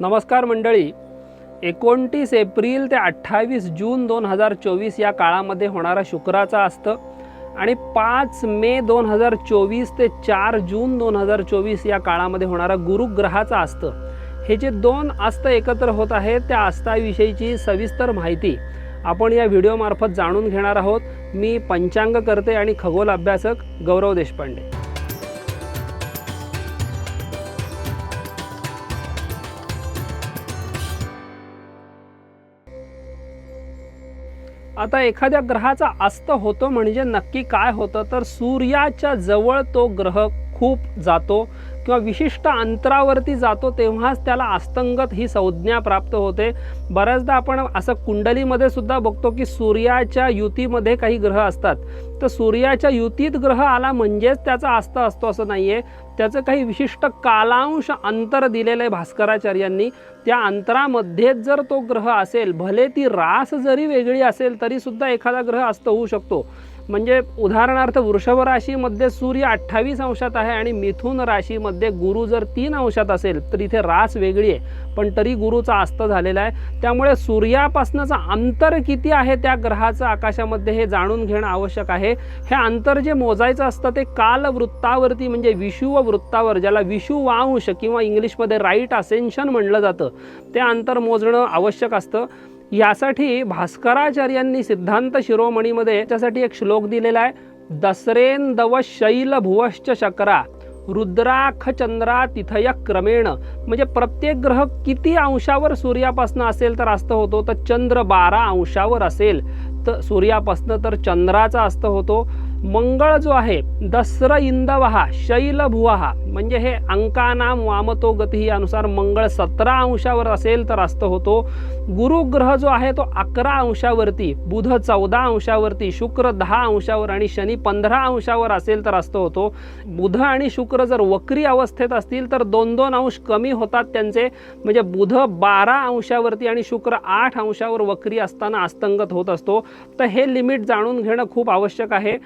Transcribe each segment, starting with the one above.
नमस्कार मंडळी. एकोणतीस एप्रिल ते अठ्ठावीस जून दोन हजार चोवीस या काळामध्ये होणारा शुक्राचा असतं आणि पाच मे दोन हजार चोवीस ते चार जून दोन हजार चोवीस या काळामध्ये होणारा गुरुग्रहाचा असतं. हे जे दोन अस्त एकत्र होत आहेत त्या अस्ताविषयीची सविस्तर माहिती आपण या व्हिडिओमार्फत जाणून घेणार आहोत. मी पंचांग करते आणि खगोल अभ्यासक गौरव देशपांडे. आता एखाद्या ग्रहाचा अस्त होतो म्हणजे नक्की काय होतं? तर सूर्याच्या जवळ तो ग्रह खूप जातो. किंवा विशिष्ट अंतरावरती जातो तेव्हाच त्याला अस्तंगत ही संज्ञा प्राप्त होते. बऱ्याचदा आपण असं कुंडलीमध्ये सुद्धा बघतो की सूर्याच्या युतीमध्ये काही ग्रह असतात. तर सूर्याच्या युतीत ग्रह आला म्हणजेच त्याचा अस्त असतो असं नाही आहे त्याचं काही विशिष्ट कालांश अंतर दिलेलं आहे भास्कराचार्यांनी. त्या अंतरामध्येच जर तो ग्रह असेल भले ती रास जरी वेगळी असेल तरीसुद्धा एखादा ग्रह अस्त होऊ शकतो. म्हणजे उदाहरणार्थ वृषभ राशीमध्ये सूर्य अठ्ठावीस अंशात आहे आणि मिथुन राशीमध्ये गुरु जर तीन अंशात असेल तर इथे रास वेगळी आहे. पण तरी गुरुचा अस्त झालेला आहे. त्यामुळे सूर्यापासनंचं अंतर किती आहे त्या ग्रहाचं आकाशामध्ये हे जाणून घेणं आवश्यक आहे. हे अंतर जे मोजायचं असतं ते कालवृत्तावरती म्हणजे विषुव वृत्तावर ज्याला विषुवांश किंवा इंग्लिशमध्ये राईट असेन्शन म्हणलं जातं ते अंतर मोजणं आवश्यक असतं. यासाठी भास्कराचार्यांनी सिद्धांत शिरोमणीमध्ये याच्यासाठी एक श्लोक दिलेला आहे दसरेंदव शैल भुवश्च शकरा रुद्राख चंद्रा तिथय क्रमेण म्हणजे प्रत्येक ग्रह किती अंशावर सूर्यापासनं असेल तर अस्त होतो तर चंद्र बारा अंशावर असेल. तर सूर्यापासनं तर चंद्राचा अस्त होतो. मंगळ जो आहे दसर इंदवहा शैल भुवाहा म्हणजे हे अंकानाम वामतो गती मंगळ सतरा अंशावर असेल तर अस्त होतो. गुरुग्रह जो आहे तो अकरा अंशावरती बुध चौदा अंशावरती शुक्र दहा अंशावर आणि शनी पंधरा अंशावर असेल तर अस्त होतो. बुध आणि शुक्र जर वक्री अवस्थेत असतील तर दोन दोन अंश कमी होतात त्यांचे. म्हणजे बुध बारा अंशावरती आणि शुक्र आठ अंशावर वक्री असताना अस्तंगत होत असतो. तर हे लिमिट जाणून घेणं खूप आवश्यक आहे.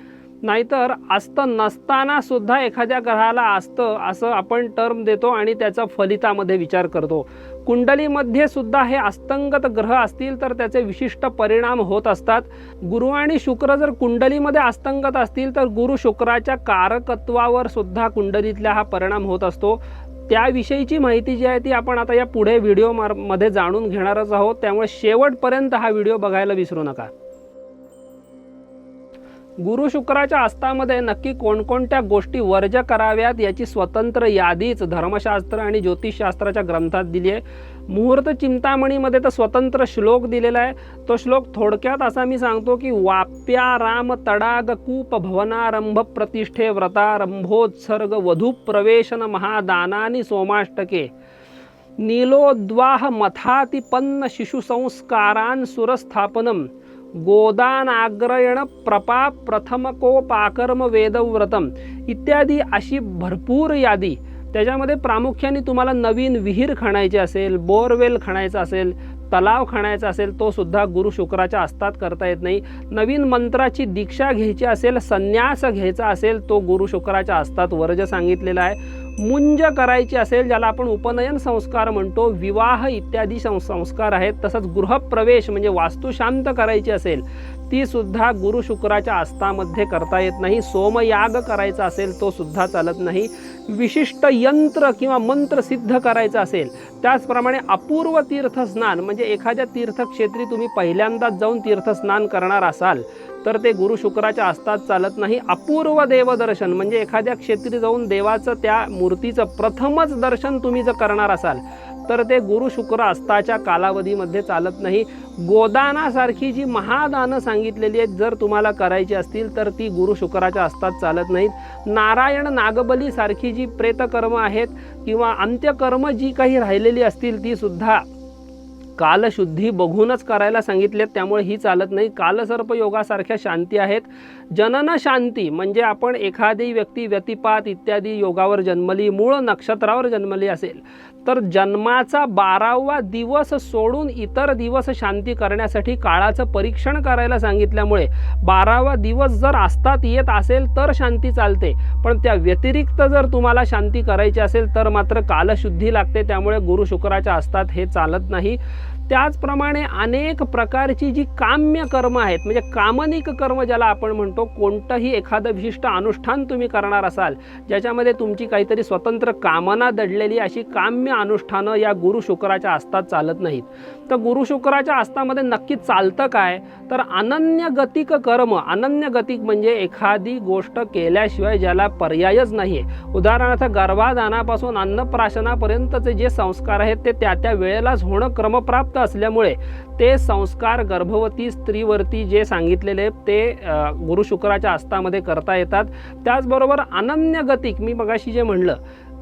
नाहीतर असतं नसताना सुद्धा एखाद्या ग्रहाला असतं असं आपण टर्म देतो आणि त्याचा फलितामध्ये विचार करतो. कुंडलीमध्ये सुद्धा हे अस्तंगत ग्रह असतील तर त्याचे विशिष्ट परिणाम होत असतात. गुरु आणि शुक्र जर कुंडलीमध्ये अस्तंगत असतील तर गुरु शुक्राच्या कारकत्वावर सुद्धा कुंडलीतला हा परिणाम होत असतो. त्याविषयीची माहिती जी आहे ती आपण आता या पुढे व्हिडिओ मारमध्ये जाणून घेणारच आहोत. त्यामुळे शेवटपर्यंत हा व्हिडिओ बघायला विसरू नका. गुरु शुक्राच्या अस्तामध्ये नक्की कोणकोणत्या गोष्टी वर्ज कराव्यात याची स्वतंत्र यादीच धर्मशास्त्र आणि ज्योतिषशास्त्राच्या ग्रंथात दिली आहे. मुहूर्त चिंतामणीमध्ये तर स्वतंत्र श्लोक दिलेला आहे. तो श्लोक थोडक्यात असा मी सांगतो की वाप्या राम तडाग कूप भवनारंभ प्रतिष्ठे व्रतारंभोत्सर्ग वधू प्रवेशन महादानानी सोमाष्टके। नीलोद्वाह मथातिपन्न शिशुसंस्कारान् सुरस्थापनम गोदानाग्रयण प्रपा प्रथमकोपाकर्म वेदव्रतम इत्यादी अशी भरपूर यादी. त्याच्यामध्ये प्रामुख्याने तुम्हाला नवीन विहीर खणायची असेल बोरवेल खणायचा असेल तलाव खणायचा असेल तो सुद्धा गुरु शुक्राच्या असतात करता येत नाही. नवीन मंत्राची दीक्षा घ्यायची असेल संन्यास घ्यायचा असेल तो गुरु शुक्राच्या असतात वर्ज सांगितलेला आहे. मुंज करायची असेल ज्याला आपण उपनयन संस्कार म्हणतो विवाह इत्यादी सं संस्कार आहेत तसंच गृहप्रवेश म्हणजे वास्तू शांत करायची असेल ती सुद्धा गुरु शुक्राच्या आस्थामध्ये करता येत नाही. सोमयाग करायचा असेल तो सुद्धा चालत नाही. विशिष्ट यंत्र किंवा मंत्र सिद्ध करायचं असेल त्याचप्रमाणे अपूर्व तीर्थस्नान म्हणजे एखाद्या तीर्थक्षेत्री तुम्ही पहिल्यांदाच जाऊन तीर्थस्नान करणार असाल तर ते गुरु शुक्राच्या आस्तात चालत नाही. अपूर्व देवदर्शन म्हणजे एखाद्या क्षेत्री जाऊन देवाचं त्या मूर्तीचं प्रथमच दर्शन तुम्ही जर करणार असाल तर ते गुरु शुक्र असताच्या कालावधीमध्ये चालत नाही. गोदानासारखी जी महादानं सांगितलेली आहेत जर तुम्हाला करायची असतील तर ती गुरु शुक्राच्या आस्तात चालत नाहीत. नारायण नागबलीसारखी जी प्रेतकर्म आहेत किंवा अंत्यकर्म जी काही राहिलेली असतील ती सुद्धा कालशुद्धी बघूनच करायला सांगितलेत त्यामुळे ही चालत नाही. कालसर्प योगासारख्या शांती आहेत. जनन शांती म्हणजे आपण एखादी व्यक्ती व्यतिपात इत्यादी योगावर जन्मली मूळ नक्षत्रावर जन्मली असेल तर जन्माचा बारावा दिवस सोडून इतर दिवस शांती करण्यासाठी काळाचं परीक्षण करायला सांगितल्यामुळे बारावा दिवस जर आस्तात येत असेल तर शांती चालते. पण त्या व्यतिरिक्त जर तुम्हाला शांती करायची असेल तर मात्र कालशुद्धी लागते. त्यामुळे गुरु शुक्राच्या असतात हे चालत नाही. त्याचप्रमाणे अनेक प्रकारची जी काम्य कर्म आहेत म्हणजे कामनिक कर्म ज्याला आपण म्हणतो कोणतंही एखादं विशिष्ट अनुष्ठान तुम्ही करणार असाल ज्याच्यामध्ये तुमची काहीतरी स्वतंत्र कामना दडलेली अशी काम्य अनुष्ठानं या गुरु शुक्राच्या आस्तात चालत नाहीत. तर गुरु शुक्राच्या आस्तामध्ये नक्की चालतं काय? तर अनन्य गतिक कर्म अनन्य गतिक म्हणजे एखादी गोष्ट केल्याशिवाय ज्याला पर्यायच नाही आहे उदाहरणार्थ गर्भाधानापासून अन्नप्राशनापर्यंतचे जे संस्कार आहेत ते त्या त्या वेळेलाच होणं क्रमप्राप्त असल्यामुळे ते संस्कार गर्भवती स्त्रीवरती जे सांगितलेले ते गुरु शुक्राच्या आस्तामध्ये करता येतात. त्याचबरोबर अनन्य गतिक मी मगाशी जे म्हणलं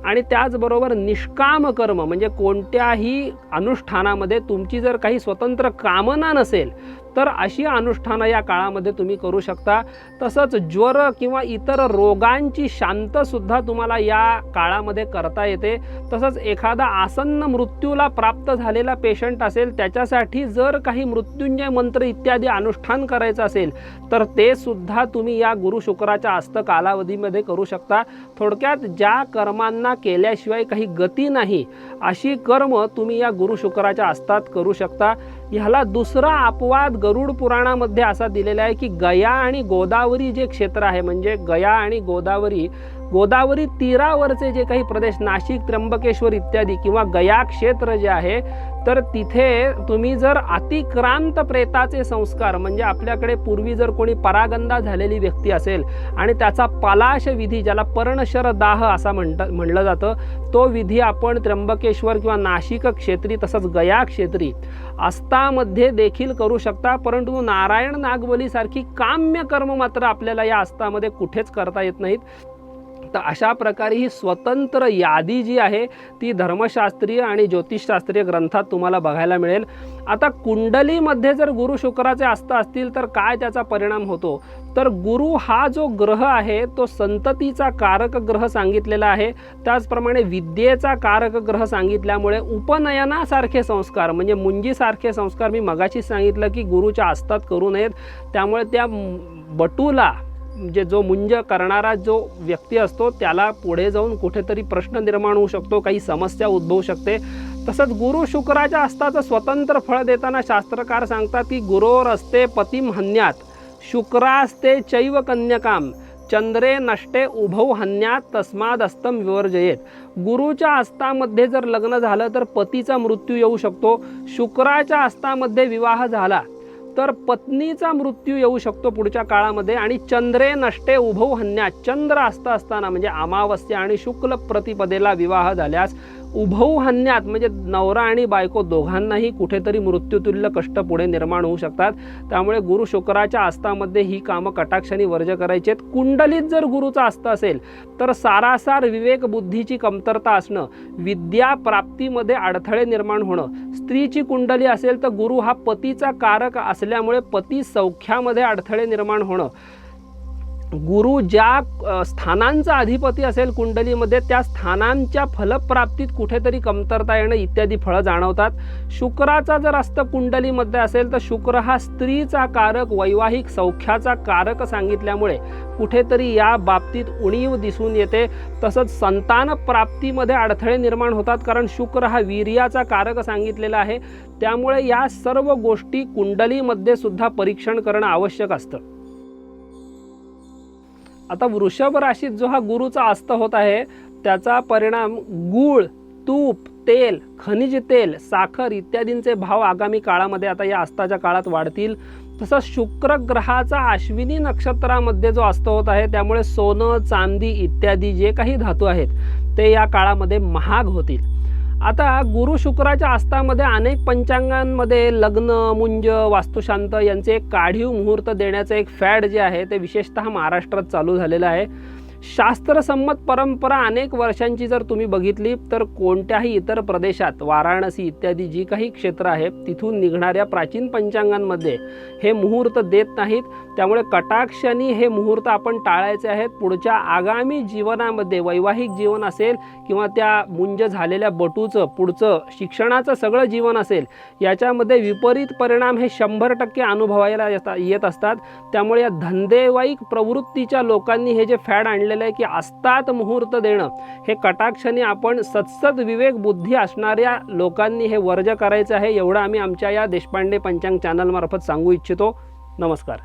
आणि त्याचबरोबर निष्काम कर्म म्हणजे कोणत्याही अनुष्ठानामध्ये तुमची जर काही स्वतंत्र कामना नसेल तर अशी अनुष्ठानं या काळामध्ये तुम्ही करू शकता. तसंच ज्वर किंवा इतर रोगांची शांतसुद्धा तुम्हाला या काळामध्ये करता येते. तसंच एखादा आसन्न मृत्यूला प्राप्त झालेला पेशंट असेल त्याच्यासाठी जर काही मृत्युंजय मंत्र इत्यादी अनुष्ठान करायचं असेल तर ते सुद्धा तुम्ही या गुरु शुक्राच्या आस्त कालावधीमध्ये करू शकता. थोडक्यात ज्या कर्मांना केल्याशिवाय काही गती नाही अशी कर्म तुम्ही या गुरु शुक्राच्या आस्तात करू शकता. ह्याला दुसरा अपवाद गरुड पुराणामध्ये असा दिलेला आहे की गया आणि गोदावरी जे क्षेत्र आहे म्हणजे गया आणि गोदावरी गोदावरी तीरावरचे जे काही प्रदेश नाशिक त्र्यंबकेश्वर इत्यादी किंवा गया क्षेत्र जे आहे तर तिथे तुम्ही जर अतिक्रांत प्रेताचे संस्कार म्हणजे आपल्याकडे पूर्वी जर कोणी परागंदा झालेली व्यक्ती असेल आणि त्याचा पलाश विधी ज्याला पर्णशर दाह असा म्हणत म्हणलं जातं तो विधी आपण त्र्यंबकेश्वर किंवा नाशिक क्षेत्री तसंच गया क्षेत्री अस्तामध्ये देखील करू शकता. परंतु नारायण नागबलीसारखी काम्य कर्म मात्र आपल्याला या अस्तामध्ये कुठेच करता येत नाहीत. तर अशा प्रकारे ही स्वतंत्र यादी जी आहे ती धर्मशास्त्रीय आणि ज्योतिषशास्त्रीय ग्रंथात तुम्हाला बघायला मिळेल. आता कुंडलीमध्ये जर गुरु शुक्राचे असतं असतील तर काय त्याचा परिणाम होतो? तर गुरु हा जो ग्रह आहे तो संततीचा कारक ग्रह सांगितलेला आहे. त्याचप्रमाणे विद्येचा कारक ग्रह सांगितल्यामुळे उपनयनासारखे संस्कार म्हणजे मुंजीसारखे संस्कार मी मगाशीच सांगितलं की गुरुच्या आस्तात करू नयेत. त्यामुळे त्या बटूला म्हणजे जो मुंज करणारा जो व्यक्ती असतो त्याला पुढे जाऊन कुठेतरी प्रश्न निर्माण होऊ शकतो काही समस्या उद्भवू शकते. तसंच गुरु शुक्राच्या असताचं स्वतंत्र फळ देताना शास्त्रकार सांगतात की गुरोर असते पतिम हन्यात शुक्रास्ते चैव कन्यकाम चंद्रे नष्टे उभौ हन्यात तस्माद अस्तम विवर्जयेत. गुरुच्या अस्तामध्ये जर लग्न झालं तर पतीचा मृत्यू येऊ शकतो. शुक्राच्या अस्तामध्ये विवाह झाला तर पत्नीचा मृत्यू येऊ शकतो पुढच्या काळामध्ये आणि चंद्रे नष्टे उभौ हन्या चंद्र असता असताना म्हणजे अमावस्या आणि शुक्ल प्रतिपदेला विवाह झाल्यास उभौ हन्यात म्हणजे नवरा आणि बायको दोघांनाही कुठेतरी मृत्यूतुल्य कष्ट पुढे निर्माण होऊ शकतात. त्यामुळे गुरु शुक्राच्या आस्तामध्ये ही कामं कटाक्षाने वर्ज करायची आहेत. कुंडलीत जर गुरुचा आस्था असेल तर सारासार विवेक बुद्धीची कमतरता असणं विद्या प्राप्तीमध्ये अडथळे निर्माण होणं. स्त्रीची कुंडली असेल तर गुरु हा पतीचा कारक असल्यामुळे पती सौख्यामध्ये अडथळे निर्माण होणं. गुरु ज्या स्थानांचा अधिपती असेल कुंडलीमध्ये त्या स्थानांच्या फलप्राप्तीत कुठेतरी कमतरता येणं इत्यादी फळं जाणवतात. शुक्राचा जर असतं कुंडलीमध्ये असेल तर शुक्र हा स्त्रीचा कारक वैवाहिक सौख्याचा कारक सांगितल्यामुळे कुठेतरी या बाबतीत उणीव दिसून येते. तसंच संतान प्राप्तीमध्ये अडथळे निर्माण होतात कारण शुक्र हा वीर्याचा कारक सांगितलेला आहे. त्यामुळे या सर्व गोष्टी कुंडलीमध्ये सुद्धा परीक्षण करणं आवश्यक असतं. आता वृषभ राशीत जो हा गुरुचा अस्त होत आहे त्याचा परिणाम गूळ तूप तेल खनिज तेल साखर इत्यादींचे भाव आगामी काळामध्ये आता या अस्ताच्या काळात वाढतील. तसा शुक्र ग्रहाचा अश्विनी नक्षत्रामध्ये जो अस्त होत आहे त्यामुळे सोनं चांदी इत्यादी जे काही धातू आहेत ते या काळामध्ये महाग होतील. आता गुरु शुक्राच्या आस्थामध्ये अनेक पंचांगांमध्ये लग्न मुंज वास्तुशांत यांचे एक काढीव मुहूर्त देण्याचं एक फॅड जे आहे ते विशेषतः महाराष्ट्रात चालू झालेलं आहे. शास्त्रसंमत परंपरा अनेक वर्षांची जर तुम्ही बघितली तर कोणत्याही इतर प्रदेशात वाराणसी इत्यादी जी काही क्षेत्र आहेत तिथून निघणाऱ्या प्राचीन पंचांगांमध्ये हे मुहूर्त देत नाहीत. त्यामुळे कटाक्षाने हे मुहूर्त आपण टाळायचे आहेत. पुढच्या आगामी जीवनामध्ये वैवाहिक जीवन असेल किंवा त्या मुंज झालेल्या बटूचं पुढचं शिक्षणाचं सगळं जीवन असेल याच्यामध्ये विपरीत परिणाम हे शंभर टक्के अनुभवायला येत असतात. त्यामुळे या धंदेवाईक प्रवृत्तीच्या लोकांनी हे जे फॅड आणले आणलेलं आहे की असतात मुहूर्त देणं. हे कटाक्षाने आपण सत्सद विवेक बुद्धी असणाऱ्या लोकांनी हे वर्ज करायचं आहे एवढं आम्ही आमच्या या देशपांडे पंचांग चॅनलमार्फत सांगू इच्छितो. नमस्कार.